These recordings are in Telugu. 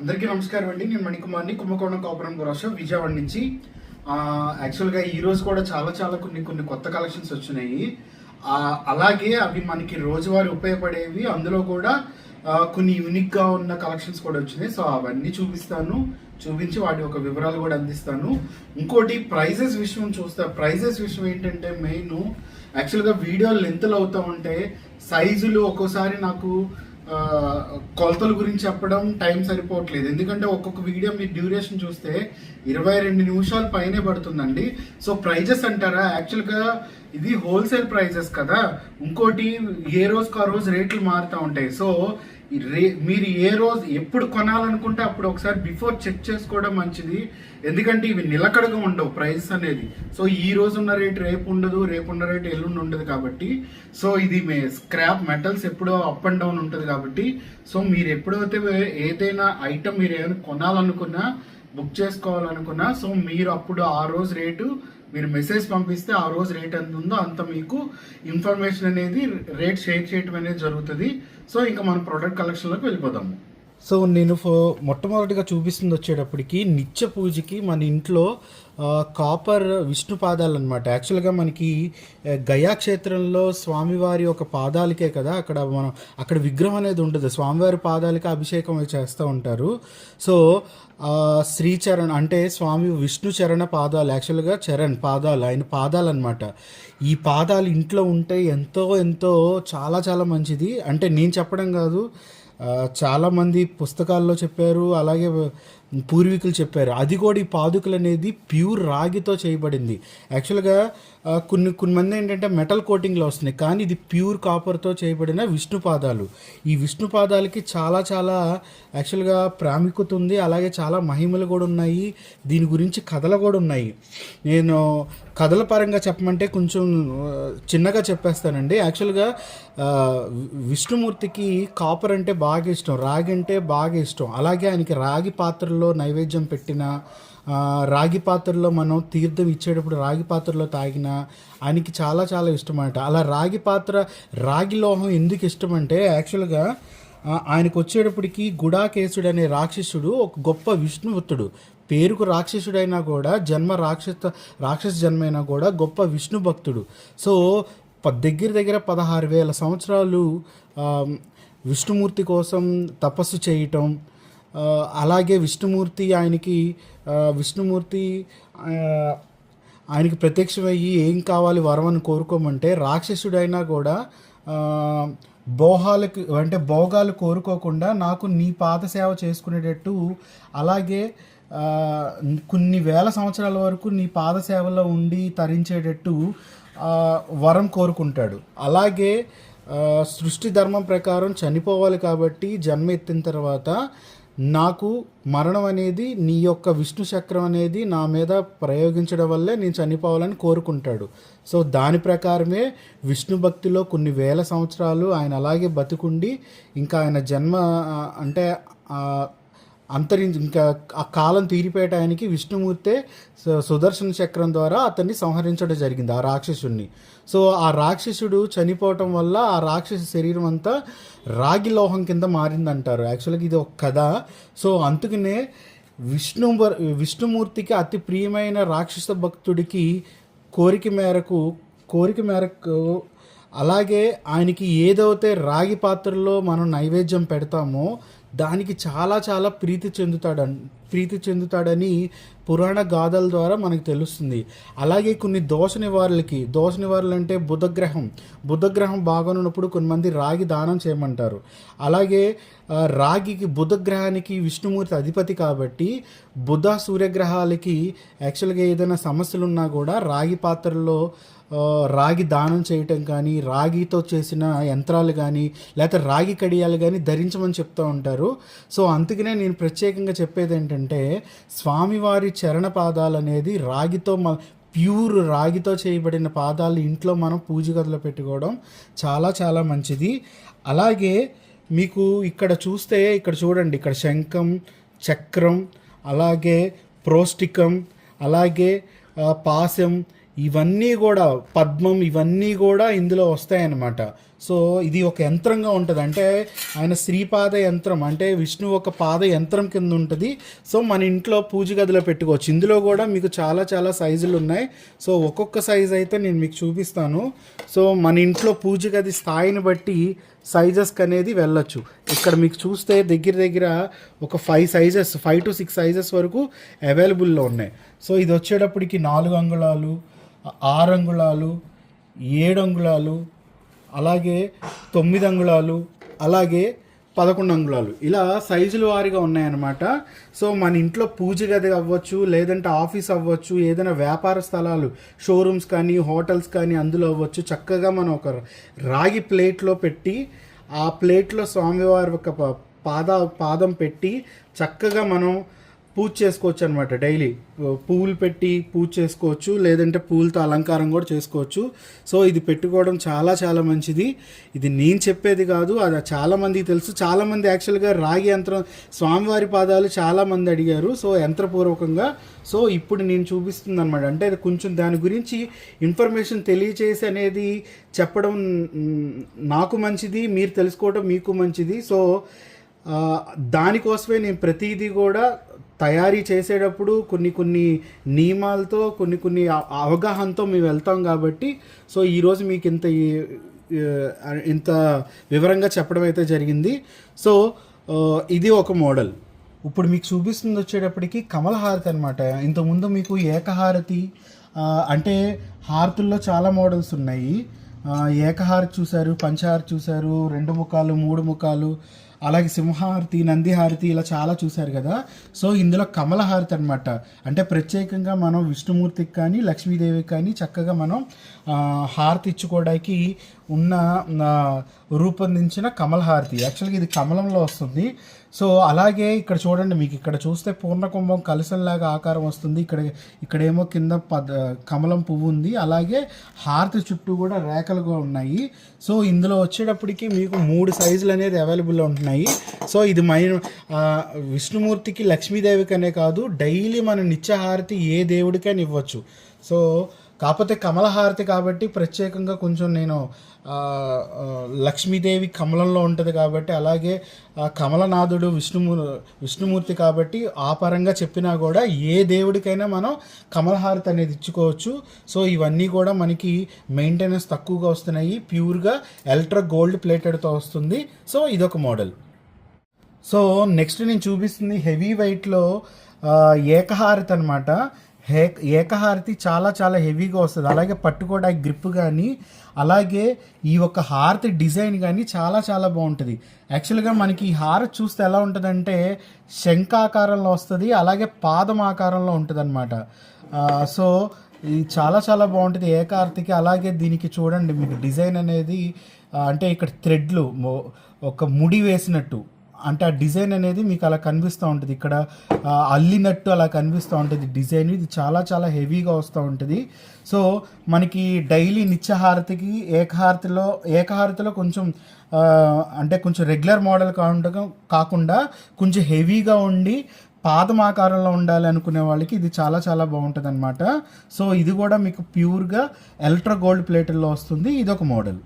అందరికీ నమస్కారం అండి. నేను మణికుమార్ని. కుంభకోణం కాపురం గురాష విజయవాడ నుంచి. యాక్చువల్గా ఈరోజు కూడా చాలా చాలా కొన్ని కొన్ని కొత్త కలెక్షన్స్ వచ్చినాయి. అలాగే అవి మనకి రోజువారీ ఉపయోగపడేవి. అందులో కూడా కొన్ని యూనిక్గా ఉన్న కలెక్షన్స్ కూడా వచ్చినాయి. సో అవన్నీ చూపిస్తాను. చూపించి వాటి యొక్క వివరాలు కూడా అందిస్తాను. ఇంకోటి ప్రైజెస్ విషయం చూస్తా ప్రైజెస్ విషయం ఏంటంటే మెయిన్ యాక్చువల్గా వీడియో లెంత్లు అవుతా ఉంటే సైజులు ఒక్కోసారి నాకు కొలతల గురించి చెప్పడం టైం సరిపోవట్లేదు. ఎందుకంటే ఒక్కొక్క వీడియో మీ డ్యూరేషన్ చూస్తే ఇరవై రెండు నిమిషాల పైనే పడుతుందండి. సో ప్రైజెస్ అంటారా? యాక్చువల్గా ఇది హోల్సేల్ ప్రైజెస్ కదా. ఇంకోటి ఏ రోజుకు ఆ రోజు రేట్లు మారుతూ ఉంటాయి. సో రే మీరు ఏ రోజు ఎప్పుడు కొనాలనుకుంటే అప్పుడు ఒకసారి బిఫోర్ చెక్ చేసుకోవడం మంచిది. ఎందుకంటే ఇవి నిలకడగా ఉండవు ప్రైస్ అనేది. సో ఈ రోజు ఉన్న రేట్ రేపు ఉండదు రేపు ఉన్న రేట్ ఎల్లుండి ఉండదు కాబట్టి. సో ఇది మే స్క్రాప్ మెటల్స్ ఎప్పుడో అప్ అండ్ డౌన్ ఉంటుంది కాబట్టి. సో మీరు ఎప్పుడైతే ఏదైనా ఐటమ్ మీరు ఏమైనా కొనాలనుకున్నా బుక్ చేసుకోవాలనుకున్నా సో మీరు అప్పుడు ఆ రోజు రేటు మీరు మెసేజ్ పంపిస్తే ఆ రోజు రేట్ ఎంత ఉందో అంత మీకు ఇన్ఫర్మేషన్ అనేది రేట్ షేర్ చేయటం అనేది జరుగుతుంది. సో ఇంకా మన ప్రోడక్ట్ కలెక్షన్లోకి వెళ్ళిపోదాము సో నేను ఫో- మొట్టమొదటిగా చూపిస్తుంది వచ్చేటప్పటికి నిత్య పూజకి మన ఇంట్లో కాపర్ విష్ణు పాదాలు అనమాట యాక్చువల్గా మనకి గయా క్షేత్రంలో స్వామివారి ఒక పాదాలకే కదా అక్కడ మనం అక్కడ విగ్రహం అనేది ఉంటుంది. స్వామివారి పాదాలకి అభిషేకం అవి చేస్తూ ఉంటారు. సో శ్రీచరణ్ అంటే స్వామి విష్ణు చరణ పాదాలు యాక్చువల్గా చరణ్ పాదాలు ఆయన పాదాలు అనమాట ఈ పాదాలు ఇంట్లో ఉంటే ఎంతో ఎంతో చాలా చాలా మంచిది. అంటే నేను చెప్పడం కాదు చాలామంది పుస్తకాల్లో చెప్పారు అలాగే పూర్వీకులు చెప్పారు. అది కూడా ఈ పాదుకలు అనేది ప్యూర్ రాగితో చేయబడింది. యాక్చువల్గా కొన్ని కొన్ని మంది ఏంటంటే మెటల్ కోటింగ్లో వస్తున్నాయి. కానీ ఇది ప్యూర్ కాపర్తో చేయబడిన విష్ణు పాదాలు ఈ విష్ణు పాదాలకి చాలా చాలా యాక్చువల్గా ప్రాముఖ్యత ఉంది. అలాగే చాలా మహిమలు కూడా ఉన్నాయి. దీని గురించి కథలు కూడా ఉన్నాయి. నేను కథల పరంగా చెప్పమంటే కొంచెం చిన్నగా చెప్పేస్తానండి. యాక్చువల్గా విష్ణుమూర్తికి కాపర్ అంటే బాగా ఇష్టం. రాగి అంటే బాగా ఇష్టం. అలాగే ఆయనకి రాగి పాత్రలు నైవేద్యం పెట్టిన రాగి పాత్రలో మనం తీర్థం ఇచ్చేటప్పుడు రాగి పాత్రలో తాగిన ఆయనకి చాలా చాలా ఇష్టం అనమాట అలా రాగి పాత్ర రాగి లోహం ఎందుకు ఇష్టం అంటే యాక్చువల్గా ఆయనకు వచ్చేటప్పటికి గుడాకేశుడు అనే రాక్షసుడు ఒక గొప్ప విష్ణుభక్తుడు పేరుకు రాక్షసుడైనా కూడా జన్మ రాక్షస రాక్షస జన్మైనా కూడా గొప్ప విష్ణు భక్తుడు సో దగ్గర దగ్గర పదహారు వేల సంవత్సరాలు విష్ణుమూర్తి కోసం తపస్సు చేయటం అలాగే విష్ణుమూర్తి ఆయనకి విష్ణుమూర్తి ఆయనకి ప్రత్యక్షమయ్యి ఏం కావాలి వరం అని కోరుకోమంటే రాక్షసుడైనా కూడా భోహాలకు అంటే భోగాలు కోరుకోకుండా నాకు నీ పాద సేవ చేసుకునేటట్టు అలాగే కొన్ని వేల సంవత్సరాల వరకు నీ పాద సేవలో ఉండి తరించేటట్టు వరం కోరుకుంటాడు. అలాగే సృష్టి ధర్మం ప్రకారం చనిపోవాలి కాబట్టి జన్మ ఎత్తిన తర్వాత నాకు మరణం అనేది నీ యొక్క విష్ణు చక్రం అనేది నా మీద ప్రయోగించడం వల్లే నేను చనిపోవాలని కోరుకుంటాడు. సో దాని ప్రకారమే విష్ణు భక్తిలో కొన్ని వేల సంవత్సరాలు ఆయన అలాగే బతుకుండి ఇంకా ఆయన జన్మ అంటే అంతరించి ఇంకా ఆ కాలం తీరిపోయటానికి విష్ణుమూర్తే సు- సుదర్శన చక్రం ద్వారా అతన్ని సంహరించడం జరిగింది ఆ రాక్షసుడిని సో ఆ రాక్షసుడు చనిపోవటం వల్ల ఆ రాక్షస శరీరం అంతా రాగి లోహం కింద మారిందంటారు. యాక్చువల్గా ఇది ఒక కథ. సో అందుకనే విష్ణు విష్ణుమూర్తికి అతి ప్రియమైన రాక్షస భక్తుడికి కోరిక మేరకు కోరిక మేరకు అలాగే ఆయనకి ఏదైతే రాగి పాత్రలో మనం నైవేద్యం పెడతామో దానికి చాలా చాలా ప్రీతి చెందుతాడని ప్రీతి చెందుతాడని పురాణ గాథల ద్వారా మనకు తెలుస్తుంది. అలాగే కొన్ని దోష నివారణలకి దోష నివారణలు అంటే బుధగ్రహం. బుధగ్రహం బాగానున్నప్పుడు కొంతమంది రాగి దానం చేయమంటారు. అలాగే రాగికి బుధగ్రహానికి విష్ణుమూర్తి అధిపతి కాబట్టి బుధ సూర్యగ్రహాలకి యాక్చువల్గా ఏదైనా సమస్యలు ఉన్నా కూడా రాగి పాత్రలో రాగి దానం చేయటం కానీ రాగితో చేసిన యంత్రాలు కానీ లేకపోతే రాగి కడియాలు కానీ ధరించమని చెప్తూ ఉంటారు. సో అందుకనే నేను ప్రత్యేకంగా చెప్పేది ఏంటంటే స్వామివారి చరణ పాదాలు అనేది రాగితో మ ప్యూర్ రాగితో చేయబడిన పాదాలు ఇంట్లో మనం పూజ గదిలో పెట్టుకోవడం చాలా చాలా మంచిది. అలాగే మీకు ఇక్కడ చూస్తే ఇక్కడ చూడండి ఇక్కడ శంఖం చక్రం అలాగే ప్రోస్టికం అలాగే పాశం ఇవన్నీ కూడా పద్మం ఇవన్నీ కూడా ఇందులో వస్తాయన్నమాట. సో ఇది ఒక యంత్రంగా ఉంటుంది. అంటే ఆయన శ్రీపాద యంత్రం అంటే విష్ణు ఒక పాద యంత్రం కింద ఉంటుంది. సో మన ఇంట్లో పూజ గదిలో పెట్టుకోవచ్చు. ఇందులో కూడా మీకు చాలా చాలా సైజులు ఉన్నాయి. సో ఒక్కొక్క సైజు అయితే నేను మీకు చూపిస్తాను. సో మన ఇంట్లో పూజ గది స్థాయిని బట్టి సైజెస్కి అనేది వెళ్ళొచ్చు. ఇక్కడ మీకు చూస్తే దగ్గర దగ్గర ఒక five sizes five to six sizes వరకు అవైలబుల్లో ఉన్నాయి. సో ఇది వచ్చేటప్పటికి నాలుగు అంగుళాలు ఆరు అంగుళాలు ఏడు అంగుళాలు అలాగే తొమ్మిది అంగుళాలు అలాగే పదకొండు అంగుళాలు ఇలా సైజుల వారీగా ఉన్నాయన్నమాట. సో మన ఇంట్లో పూజ గది అవ్వచ్చు లేదంటే ఆఫీస్ అవ్వచ్చు ఏదైనా వ్యాపార స్థలాలు షోరూమ్స్ కానీ హోటల్స్ కానీ అందులో అవ్వచ్చు. చక్కగా మనం ఒక రాగి ప్లేట్లో పెట్టి ఆ ప్లేట్లో స్వామివారి ఒక పాద పాదం పెట్టి చక్కగా మనం పూజ చేసుకోవచ్చు అనమాట డైలీ. పువ్వులు పెట్టి పూజ చేసుకోవచ్చు లేదంటే పూలతో అలంకారం కూడా చేసుకోవచ్చు. సో ఇది పెట్టుకోవడం చాలా చాలా మంచిది. ఇది నేను చెప్పేది కాదు అది చాలామందికి తెలుసు. చాలామంది యాక్చువల్గా రాగి యంత్రం స్వామివారి పాదాలు చాలామంది అడిగారు. సో యంత్రపూర్వకంగా. సో ఇప్పుడు నేను చూపిస్తుంది అనమాట అంటే అది కొంచెం దాని గురించి ఇన్ఫర్మేషన్ తెలియచేసి అనేది చెప్పడం నాకు మంచిది మీరు తెలుసుకోవడం మీకు మంచిది. సో దానికోసమే నేను ప్రతిదీ కూడా తయారీ చేసేటప్పుడు కొన్ని కొన్ని నియమాలతో కొన్ని కొన్ని అవగాహనతో మేము వెళ్తాం కాబట్టి సో ఈరోజు మీకు ఇంత ఇంత వివరంగా చెప్పడం అయితే జరిగింది. సో ఇది ఒక మోడల్. ఇప్పుడు మీకు చూపిస్తుంది వచ్చేటప్పటికి కమల హారతి అనమాట ఇంతకుముందు మీకు ఏకహారతి అంటే హారతుల్లో చాలా మోడల్స్ ఉన్నాయి. ఏకహారతి చూశారు పంచహారతి చూశారు రెండు ముఖాలు మూడు ముఖాలు అలాగే సింహారతి నందిహారతి ఇలా చాలా చూశారు కదా. సో ఇందులో కమలహారతి అనమాట అంటే ప్రత్యేకంగా మనం విష్ణుమూర్తికి కానీ లక్ష్మీదేవికి కానీ చక్కగా మనం హారతి ఇచ్చుకోవడానికి ఉన్న రూపొందించిన కమలహారతి. యాక్చువల్గా ఇది కమలంలో వస్తుంది. సో అలాగే ఇక్కడ చూడండి మీకు ఇక్కడ చూస్తే పూర్ణకుంభం కలశంలాగా ఆకారం వస్తుంది. ఇక్కడ ఇక్కడేమో కింద పద కమలం పువ్వు ఉంది. అలాగే హారతి చుట్టూ కూడా రేఖలుగా ఉన్నాయి. సో ఇందులో వచ్చేటప్పటికి మీకు మూడు సైజులు అనేది అవైలబుల్ ఉంటున్నాయి. సో ఇది మై విష్ణుమూర్తికి లక్ష్మీదేవికి అనే కాదు డైలీ మన నిత్యహారతి ఏ దేవుడికైనా ఇవ్వచ్చు. సో కాకపోతే కమలహారతి కాబట్టి ప్రత్యేకంగా కొంచెం నేను లక్ష్మీదేవి కమలంలో ఉంటుంది కాబట్టి అలాగే కమలనాథుడు విష్ణుమూ విష్ణుమూర్తి కాబట్టి ఆ పరంగా చెప్పినా కూడా ఏ దేవుడికైనా మనం కమలహారతి అనేది ఇచ్చుకోవచ్చు. సో ఇవన్నీ కూడా మనకి మెయింటెనెన్స్ తక్కువగా వస్తున్నాయి. ప్యూర్గా ఎల్ట్రా గోల్డ్ ప్లేటెడ్తో వస్తుంది. సో ఇదొక మోడల్. సో నెక్స్ట్ నేను చూపిస్తుంది హెవీ వెయిట్లో ఏకహారతి అనమాట హే ఏకహారతి చాలా చాలా హెవీగా వస్తుంది. అలాగే పట్టుకోవడానికి గ్రిప్ కానీ అలాగే ఈ యొక్క హారతి డిజైన్ కానీ చాలా చాలా బాగుంటుంది. యాక్చువల్గా మనకి ఈ హారతి చూస్తే ఎలా ఉంటుందంటే శంఖాకారంలో వస్తుంది అలాగే పాదం ఆకారంలో ఉంటుంది అనమాట సో ఇది చాలా చాలా బాగుంటుంది ఏకార్తికి అలాగే దీనికి చూడండి మీకు డిజైన్ అనేది అంటే ఇక్కడ థ్రెడ్లు ఒక ముడి వేసినట్టు. అంటే ఆ డిజైన్ అనేది మీకు అలా కనిపిస్తూ ఉంటుంది. ఇక్కడ అల్లినట్టు అలా కనిపిస్తూ ఉంటుంది డిజైన్. ఇది చాలా చాలా హెవీగా వస్తూ ఉంటుంది. సో మనకి డైలీ నిత్యహారతికి ఏకహారతిలో ఏకహారతిలో కొంచెం అంటే కొంచెం రెగ్యులర్ మోడల్ కాకుండా కాకుండా కొంచెం హెవీగా ఉండి పాదం ఆకారంలో ఉండాలి అనుకునే వాళ్ళకి ఇది చాలా చాలా బాగుంటుంది అనమాట సో ఇది కూడా మీకు ప్యూర్గా ఎల్ట్రా గోల్డ్ ప్లేట్లో వస్తుంది. ఇది ఒక మోడల్.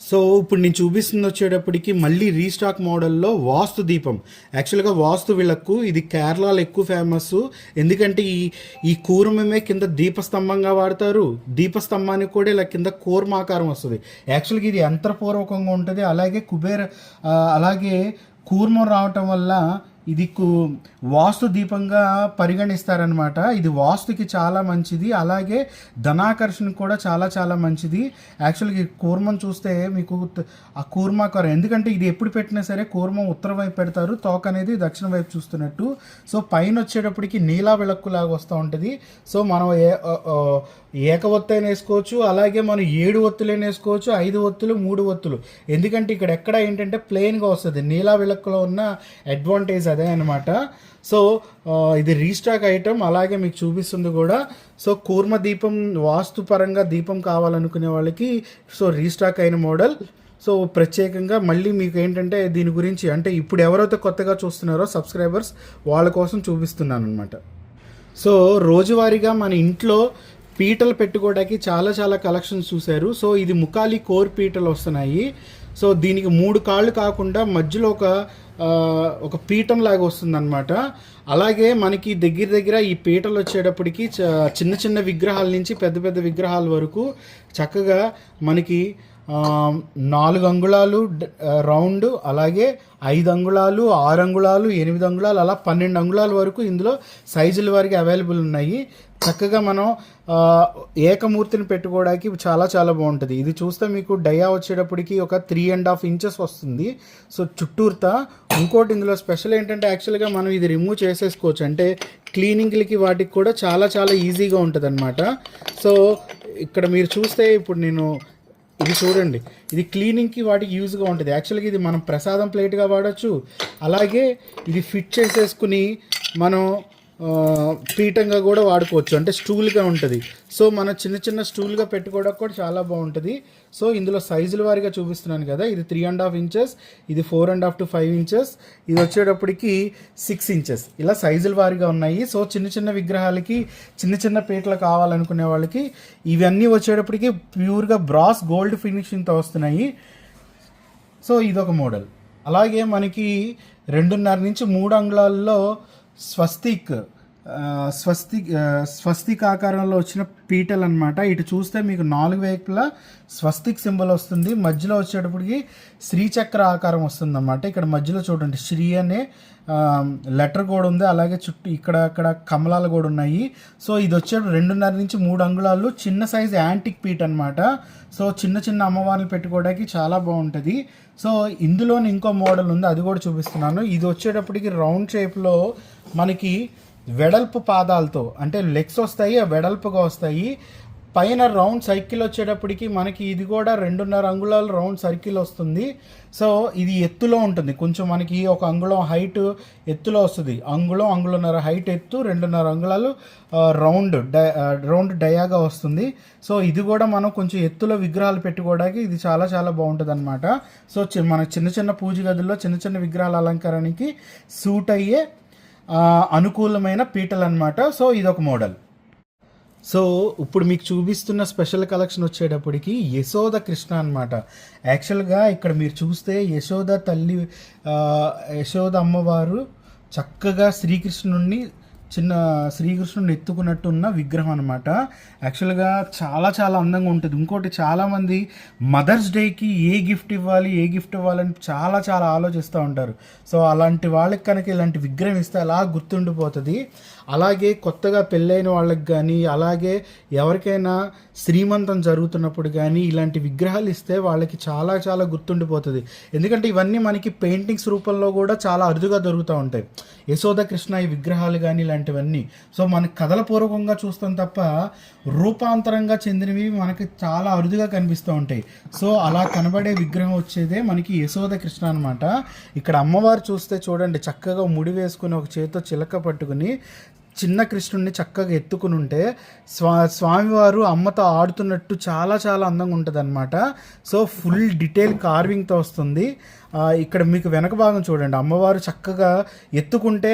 సో ఇప్పుడు నేను చూపిస్తుంది వచ్చేటప్పటికి మళ్ళీ రీస్టాక్ మోడల్లో వాస్తు దీపం. యాక్చువల్గా వాస్తు విలక్కు ఇది కేరళలో ఎక్కువ ఫేమస్ ఎందుకంటే ఈ ఈ కూర్మమే కింద దీపస్తంభంగా వాడతారు. దీపస్తంభానికి కూడా ఇలా కింద కూర్మాకారం వస్తుంది. యాక్చువల్గా ఇది యంత్రపూర్వకంగా ఉంటుంది. అలాగే కుబేర అలాగే కూర్మం రావటం వల్ల ఇది వాస్తు దీపంగా పరిగణిస్తారనమాట ఇది వాస్తుకి చాలా మంచిది. అలాగే ధనాకర్షణ కూడా చాలా చాలా మంచిది. యాక్చువల్గా ఈ కూర్మం చూస్తే మీకు ఆ కూర్మాకారం ఎందుకంటే ఇది ఎప్పుడు పెట్టినా సరే కూర్మం ఉత్తర వైపు పెడతారు. తోక అనేది దక్షిణ వైపు చూస్తున్నట్టు. సో పైన వచ్చేటప్పటికి నీలా విలక్కులాగా వస్తూ ఉంటుంది. సో మనం ఏ ఏక ఒత్తైనా వేసుకోవచ్చు. అలాగే మనం ఏడు ఒత్తులైనా వేసుకోవచ్చు. ఐదు ఒత్తులు మూడు ఒత్తులు. ఎందుకంటే ఇక్కడ ఎక్కడ ఏంటంటే ప్లెయిన్గా వస్తుంది. నీలా విలక్కులో ఉన్న అడ్వాంటేజ్ అదే అనమాట సో ఇది రీస్టాక్ ఐటమ్ అలాగే మీకు చూపిస్తుంది కూడా. సో కూర్మ దీపం వాస్తు పరంగా దీపం కావాలనుకునే వాళ్ళకి సో రీస్టాక్ అయిన మోడల్. సో ప్రత్యేకంగా మళ్ళీ మీకు ఏంటంటే దీని గురించి అంటే ఇప్పుడు ఎవరైతే కొత్తగా చూస్తున్నారో సబ్స్క్రైబర్స్ వాళ్ళ కోసం చూపిస్తున్నాను అనమాట సో రోజువారీగా మన ఇంట్లో పీటలు పెట్టుకోవడానికి చాలా చాలా కలెక్షన్స్ చూశారు. సో ఇది ముఖాలి కోర్ పీటలు వస్తున్నాయి. సో దీనికి మూడు కాళ్ళు కాకుండా మధ్యలో ఒక ఒక పీఠం లాగా వస్తుందన్నమాట. అలాగే మనకి దగ్గర దగ్గర ఈ పీటలు వచ్చేటప్పటికి చ- చిన్న చిన్న విగ్రహాల నుంచి పెద్ద పెద్ద విగ్రహాల వరకు చక్కగా మనకి నాలుగు అంగుళాలు రౌండ్ అలాగే ఐదు అంగుళాలు ఆరు అంగుళాలు ఎనిమిది అంగుళాలు అలా పన్నెండు అంగుళాల వరకు ఇందులో సైజుల వారికి అవైలబుల్ ఉన్నాయి. చక్కగా మనం ఏకమూర్తిని పెట్టుకోవడానికి చాలా చాలా బాగుంటుంది. ఇది చూస్తే మీకు డయా వచ్చేటప్పటికి ఒక త్రీ అండ్ హాఫ్ ఇంచెస్ వస్తుంది. సో చుట్టూరుతా ఇంకోటి ఇందులో స్పెషల్ ఏంటంటే యాక్చువల్గా మనం ఇది రిమూవ్ చేసేసుకోవచ్చు. అంటే క్లీనింగ్లకి వాటికి కూడా చాలా చాలా ఈజీగా ఉంటుంది అనమాట సో ఇక్కడ మీరు చూస్తే ఇప్పుడు నేను ఇది చూడండి. ఇది క్లీనింగ్కి వాటికి యూజ్గా ఉంటుంది. యాక్చువల్గా ఇది మనం ప్రసాదం ప్లేట్గా వాడచ్చు. అలాగే ఇది ఫిట్ చేసేసుకుని మనం పీఠంగా కూడా వాడుకోవచ్చు. అంటే స్టూల్గా ఉంటుంది. సో మన చిన్న చిన్న స్టూల్గా పెట్టుకోవడానికి కూడా చాలా బాగుంటుంది. సో ఇందులో సైజుల వారిగా చూపిస్తున్నాను కదా. ఇది త్రీ అండ్ హాఫ్ ఇంచెస్ ఇది four and half to five inches ఇది వచ్చేటప్పటికి సిక్స్ ఇంచెస్ ఇలా సైజుల వారిగా ఉన్నాయి. సో చిన్న చిన్న విగ్రహాలకి చిన్న చిన్న పీటలు కావాలనుకునే వాళ్ళకి ఇవన్నీ వచ్చేటప్పటికి ప్యూర్గా బ్రాస్ గోల్డ్ ఫినిషింగ్తో వస్తున్నాయి. సో ఇదొక మోడల్. అలాగే మనకి రెండున్నర నుంచి మూడు అంగుళాల్లో స్వస్తిక్ స్వస్తి స్వస్తిక్ స్వస్తిక్ ఆకారంలో వచ్చిన పీటలు అనమాట ఇటు చూస్తే మీకు నాలుగు వైపులా స్వస్తిక్ సింబల్ వస్తుంది. మధ్యలో వచ్చేటప్పటికి శ్రీచక్ర ఆకారం వస్తుంది అనమాట ఇక్కడ మధ్యలో చూడండి శ్రీ అనే లెటర్ కూడా ఉంది. అలాగే చుట్టూ ఇక్కడ అక్కడ కమలాలు కూడా ఉన్నాయి. సో ఇది వచ్చే రెండున్నర నుంచి మూడు అంగుళాలు చిన్న సైజ్ యాంటిక్ పీట్ అనమాట సో చిన్న చిన్న అమ్మవారిని పెట్టుకోవడానికి చాలా బాగుంటుంది. సో ఇందులోని ఇంకో మోడల్ ఉంది అది కూడా చూపిస్తున్నాను. ఇది వచ్చేటప్పటికి రౌండ్ షేప్లో మనకి వెడల్పు పాదాలతో అంటే లెగ్స్ వస్తాయి ఆ వెడల్పుగా వస్తాయి. పైన రౌండ్ సర్కిల్ వచ్చేటప్పటికి మనకి ఇది కూడా రెండున్నర అంగుళాల రౌండ్ సర్కిల్ వస్తుంది. సో ఇది ఎత్తులో ఉంటుంది. కొంచెం మనకి ఒక అంగుళం హైట్ ఎత్తులో వస్తుంది. అంగుళం అంగుళన్నర హైట్ ఎత్తు రెండున్నర అంగుళాలు రౌండ్ డై రౌండ్ డయాగా వస్తుంది. సో ఇది కూడా మనం కొంచెం ఎత్తులో విగ్రహాలు పెట్టుకోవడానికి ఇది చాలా చాలా బాగుంటుంది అనమాట సో చి- మన చిన్న చిన్న పూజ గదుల్లో చిన్న చిన్న విగ్రహాల అలంకరణకి సూట్ అయ్యే అనుకూలమైన పీటలు అనమాట సో ఒక మోడల్. సో ఇప్పుడు మీకు చూపిస్తున్న స్పెషల్ కలెక్షన్ వచ్చేటప్పటికి యశోద కృష్ణ అనమాట యాక్చువల్గా ఇక్కడ మీరు చూస్తే యశోద తల్లి యశోద అమ్మవారు చక్కగా శ్రీకృష్ణుడిని చిన్న శ్రీకృష్ణుడిని ఎత్తుకున్నట్టున్న విగ్రహం అనమాట యాక్చువల్గా చాలా చాలా అందంగా ఉంటుంది. ఇంకోటి చాలామంది మదర్స్ డేకి ఏ గిఫ్ట్ ఇవ్వాలి ఏ గిఫ్ట్ ఇవ్వాలని చాలా చాలా ఆలోచిస్తూ ఉంటారు. సో అలాంటి వాళ్ళకి కనుక ఇలాంటి విగ్రహం ఇస్తే అలా గుర్తుండిపోతుంది. అలాగే కొత్తగా పెళ్ళైన వాళ్ళకి కానీ అలాగే ఎవరికైనా శ్రీమంతం జరుగుతున్నప్పుడు కానీ ఇలాంటి విగ్రహాలు ఇస్తే వాళ్ళకి చాలా చాలా గుర్తుండిపోతుంది. ఎందుకంటే ఇవన్నీ మనకి పెయింటింగ్స్ రూపంలో కూడా చాలా అరుదుగా దొరుకుతూ ఉంటాయి. యశోద కృష్ణ ఈ విగ్రహాలు కానీ ఇలాంటివన్నీ. సో మనకి కథల పూర్వకంగా చూస్తాం తప్ప రూపాంతరంగా చెందినవి మనకి చాలా అరుదుగా కనిపిస్తూ ఉంటాయి. సో అలా కనబడే విగ్రహం వచ్చేదే మనకి యశోద కృష్ణ అనమాట ఇక్కడ అమ్మవారు చూస్తే చూడండి చక్కగా ముడి వేసుకుని ఒక చేతితో చిలక పట్టుకుని చిన్న కృష్ణుడిని చక్కగా ఎత్తుకుని ఉంటే స్వా స్వామివారు అమ్మతో ఆడుతున్నట్టు చాలా చాలా అందంగా ఉంటుంది అనమాట సో ఫుల్ డీటెయిల్ కార్వింగ్తో వస్తుంది. ఇక్కడ మీకు వెనక భాగం చూడండి. అమ్మవారు చక్కగా ఎత్తుకుంటే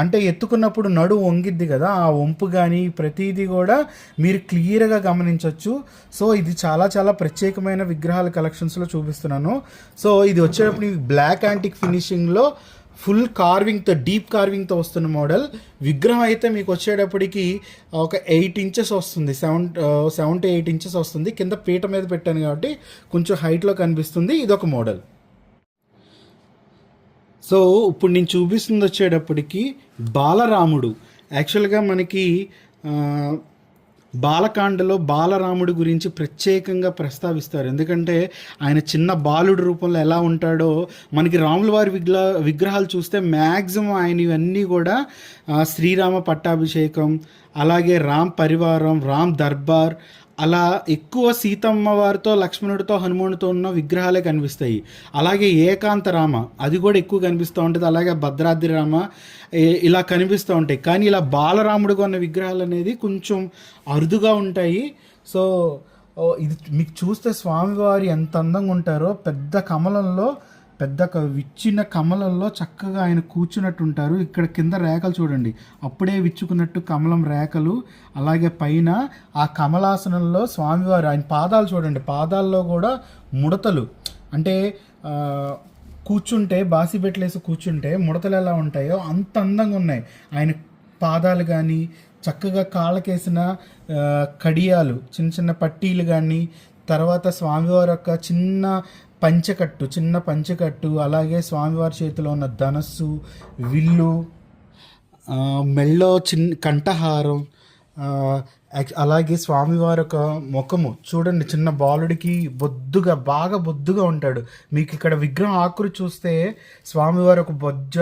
అంటే ఎత్తుకున్నప్పుడు నడు వంగిద్ది కదా. ఆ వంపు కానీ ప్రతిదీ కూడా మీరు క్లియర్గా గమనించవచ్చు సో ఇది చాలా చాలా ప్రత్యేకమైన విగ్రహాల కలెక్షన్స్లో చూపిస్తున్నాను. సో ఇది వచ్చేటప్పుడు బ్లాక్ యాంటిక్ ఫినిషింగ్లో ఫుల్ కార్వింగ్తో డీప్ కార్వింగ్తో వస్తున్న మోడల్. విగ్రహం అయితే మీకు వచ్చేటప్పటికి ఒక ఎయిట్ ఇంచెస్ వస్తుంది. Seven seven to eight inches వస్తుంది. కింద పీట మీద పెట్టాను కాబట్టి కొంచెం హైట్లో కనిపిస్తుంది. ఇదొక మోడల్. సో ఇప్పుడు నేను చూపిస్తుంది వచ్చేటప్పటికి బాలరాముడు. యాక్చువల్గా మనకి బాలకాండలో బాలరాముడి గురించి ప్రత్యేకంగా ప్రస్తావిస్తారు. ఎందుకంటే ఆయన చిన్న బాలుడి రూపంలో ఎలా ఉంటాడో మనకి రాముల వారి విగ్రహ విగ్రహాలు చూస్తే మ్యాక్సిమం ఆయన ఇవన్నీ కూడా శ్రీరామ పట్టాభిషేకం అలాగే రామ్ పరివారం రామ్ దర్బార్ అలా ఎక్కువ సీతమ్మ వారితో లక్ష్మణుడితో హనుమానుడితో ఉన్న విగ్రహాలే కనిపిస్తాయి. అలాగే ఏకాంత రామ అది కూడా ఎక్కువ కనిపిస్తూ ఉంటుంది. అలాగే భద్రాద్రి రామ ఇలా కనిపిస్తూ ఉంటాయి. కానీ ఇలా బాలరాముడిగా ఉన్న విగ్రహాలు అనేది కొంచెం అరుదుగా ఉంటాయి. సో ఇది మీకు చూస్తే స్వామివారు ఎంత అందంగా ఉంటారో పెద్ద కమలంలో పెద్ద విచ్చిన కమలంలో చక్కగా ఆయన కూర్చున్నట్టు ఉంటారు ఇక్కడ కింద రేఖలు చూడండి. అప్పుడే విచ్చుకున్నట్టు కమలం రేఖలు అలాగే పైన ఆ కమలాసనంలో స్వామివారు ఆయన పాదాలు చూడండి. పాదాల్లో కూడా ముడతలు. అంటే కూర్చుంటే బాసి పెట్టలేసి కూర్చుంటే ముడతలు ఎలా ఉంటాయో అంత అందంగా ఉన్నాయి. ఆయన పాదాలు కానీ చక్కగా కాళ్ళకేసిన కడియాలు చిన్న చిన్న పట్టీలు కానీ తర్వాత స్వామివారి యొక్క చిన్న పంచకట్టు చిన్న పంచకట్టు అలాగే స్వామివారి చేతిలో ఉన్న ధనస్సు విల్లు మెళ్ళో చిన్న కంఠహారం అలాగే స్వామివారి యొక్క ముఖము. చూడండి చిన్న బాలుడికి బొద్దుగా బాగా బొద్దుగా ఉంటాడు. మీకు ఇక్కడ విగ్రహం ఆకురు చూస్తే స్వామివారి ఒక బొజ్జ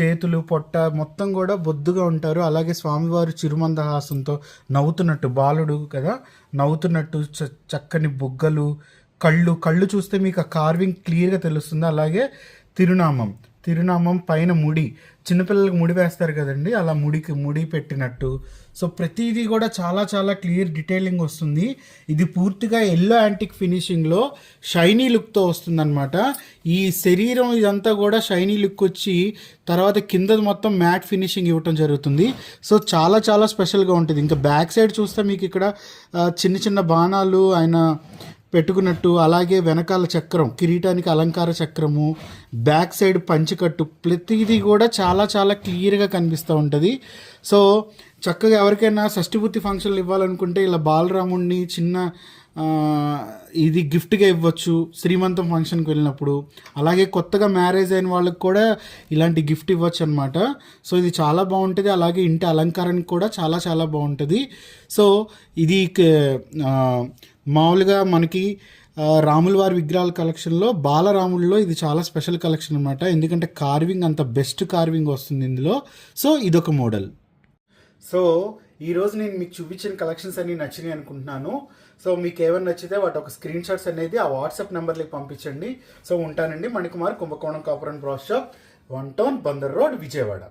చేతులు పొట్ట మొత్తం కూడా బొద్దుగా ఉంటారు. అలాగే స్వామివారు చిరుమందహాసంతో నవ్వుతున్నట్టు బాలుడు కదా నవ్వుతున్నట్టు చ- చక్కని బుగ్గలు కళ్ళు కళ్ళు చూస్తే మీకు ఆ కార్వింగ్ క్లియర్గా తెలుస్తుంది. అలాగే తిరునామం తిరునామం పైన ముడి. చిన్నపిల్లలకు ముడి వేస్తారు కదండి అలా ముడికి ముడి పెట్టినట్టు. సో ప్రతిదీ కూడా చాలా చాలా క్లియర్ డీటెయిలింగ్ వస్తుంది. ఇది పూర్తిగా ఎల్లో యాంటిక్ ఫినిషింగ్లో షైనీ లుక్తో వస్తుందన్నమాట. ఈ శరీరం ఇదంతా కూడా షైనీ లుక్ వచ్చి తర్వాత కింద మొత్తం మ్యాట్ ఫినిషింగ్ ఇవ్వటం జరుగుతుంది. సో చాలా చాలా స్పెషల్గా ఉంటుంది. ఇంకా బ్యాక్ సైడ్ చూస్తే మీకు ఇక్కడ చిన్న చిన్న బాణాలు ఆయన పెట్టుకున్నట్టు అలాగే వెనకాల చక్రం కిరీటానికి అలంకార చక్రము బ్యాక్ సైడ్ పంచికట్టు ప్రతిదీ కూడా చాలా చాలా క్లియర్గా కనిపిస్తూ ఉంటుంది. సో చక్కగా ఎవరికైనా షష్టిపూర్తి ఫంక్షన్లు ఇవ్వాలనుకుంటే ఇలా బాలరాముడిని చిన్న ఇది గిఫ్ట్గా ఇవ్వచ్చు శ్రీమంతం ఫంక్షన్కి వెళ్ళినప్పుడు. అలాగే కొత్తగా మ్యారేజ్ అయిన వాళ్ళకి కూడా ఇలాంటి గిఫ్ట్ ఇవ్వచ్చు అనమాట సో ఇది చాలా బాగుంటుంది. అలాగే ఇంటి అలంకారానికి కూడా చాలా చాలా బాగుంటుంది. సో ఇది మామూలుగా మనకి రాముల వారి విగ్రహాల కలెక్షన్లో బాలరాముల్లో ఇది చాలా స్పెషల్ కలెక్షన్ అనమాట ఎందుకంటే కార్వింగ్ అంత బెస్ట్ కార్వింగ్ వస్తుంది ఇందులో. సో ఇదొక మోడల్. సో ఈరోజు నేను మీకు చూపించిన కలెక్షన్స్ అన్నీ నచ్చినాయి అనుకుంటున్నాను. సో మీకు ఏమైనా నచ్చితే వాటి ఒక స్క్రీన్ షాట్స్ అనేది ఆ వాట్సాప్ నెంబర్లకి పంపించండి. సో ఉంటానండి మణికుమార్ కుంభకోణం కాపురం brass shop one town Bandar road Vijayawada.